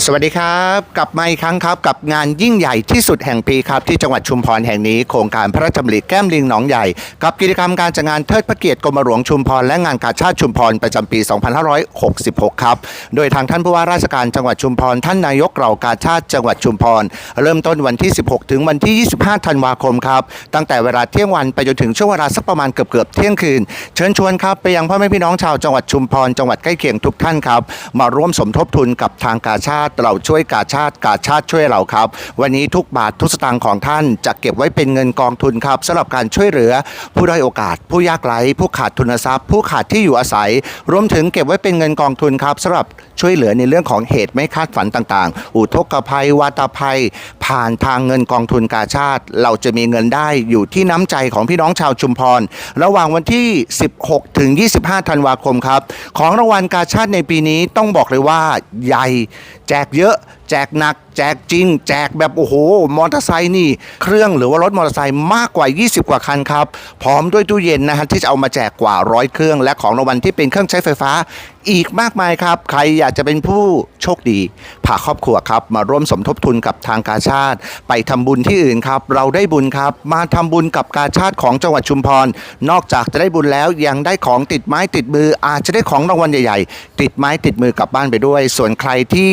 สวัสดีครับ กลับมาอีกครั้งครับ กับงานยิ่งใหญ่ที่สุดแห่งปีครับ ที่จังหวัดชุมพรแห่งนี้โครงการพระราชดำริแก้มลิงหนองใหญ่ กับกิจกรรมการจัดงานเทิดพระเกียรติกรมหลวงชุมพรและงานกาชาติชุมพรประจำปี 2566 ครับ โดยทางท่านผู้ว่าราชการจังหวัดชุมพรท่านนายกเหล่ากาชาติจังหวัดชุมพรเริ่มต้นวันที่ 16 ถึงวันที่ 25 ธันวาคมครับตั้งแต่เวลาเที่ยงวันไปจนถึงช่วงเวลาสักประมาณเกือบเกือบเที่ยงคืน เชิญชวนครับไปยังพ่อแม่พี่น้องชาวจังหวัดชุมพรจังหวัดใกล้เคียงทุกท่านครับมาร่วมสมทบทุนกับทางกาชาติ เราช่วยกาชาติกาชาติช่วยเราครับ วันนี้ทุกบาททุกสตางค์ของท่านจะเก็บไว้เป็นเงินกองทุนครับสำหรับการช่วยเหลือ ผู้ด้อยโอกาส ผู้ยากไร้ผู้ขาดทุนทรัพย์ ผู้ขาดที่อยู่อาศัย รวมถึงเก็บไว้เป็นเงินกองทุนครับสำหรับ ช่วยเหลือในเรื่องของเหตุไม่คาดฝันต่างๆ อุทกภัย วาตภัย ผ่านทางเงินกองทุนกาชาติ เราจะมีเงินได้อยู่ที่น้ำใจของพี่น้องชาวชุมพร ระหว่างวันที่ 16 ถึง 25 ธันวาคมครับ ของรางวัลกาชาติในปีนี้ต้องบอกเลยว่าใหญ่ แจกเยอะ แจกหนัก แจกจริง แจกแบบโอ้โหมอเตอร์ไซค์นี่ เครื่องหรือว่ารถมอเตอร์ไซค์มากกว่า 20 กว่าคันครับ พร้อมด้วยตู้เย็นนะฮะที่จะเอามาแจกกว่าร้อยเครื่อง และของรางวัลที่เป็นเครื่องใช้ไฟฟ้าอีกมากมายครับ ใครอยากจะเป็นผู้โชคดีพาครอบครัวครับ มาร่วมสมทบทุนกับทางกาชาติ ไปทำบุญที่อื่นครับ เราได้บุญครับ มาทำบุญกับกาชาติของจังหวัดชุมพร นอกจากจะได้บุญแล้วยังได้ของติดไม้ติดมืออาจจะได้ของรางวัลใหญ่ ๆ ติดไม้ติดมือกลับบ้านไปด้วย ส่วนใครที่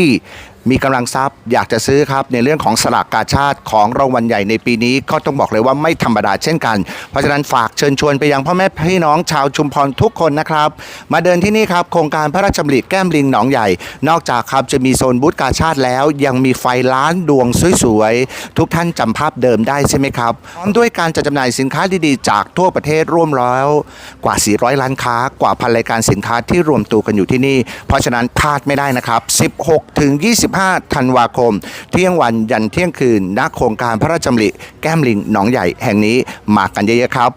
มีกำลังทรัพย์อยากจะซื้อครับในเรื่องของสลากกาชาติของรางวัลใหญ่ในปีนี้ก็ต้องบอกเลยว่าไม่ธรรมดาเช่นกัน เพราะฉะนั้นฝากเชิญชวนไปยังพ่อแม่พี่น้องชาวชุมพรทุกคนนะครับ มาเดินที่นี่ครับโครงการพระราชดำริแก้มลิงหนองใหญ่ นอกจากครับจะมีโซนบูธกาชาติแล้ว ยังมีไฟล้านดวงสวยๆทุกท่านจำภาพเดิมได้ใช่ไหมครับพร้อมด้วยการจัดจำหน่ายสินค้าดีๆ จากทั่วประเทศร่วมแล้วกว่า 400 ล้านค้ากว่าพันรายการสินค้าที่รวมตัวกันอยู่ที่นี่ เพราะฉะนั้นพลาดไม่ได้นะครับ 16ถึง25ธันวาคม เที่ยงวันยันเที่ยงคืนณโครงการพระราชดำริแก้มลิงหนองใหญ่แห่งนี้มากันเยอะๆครับ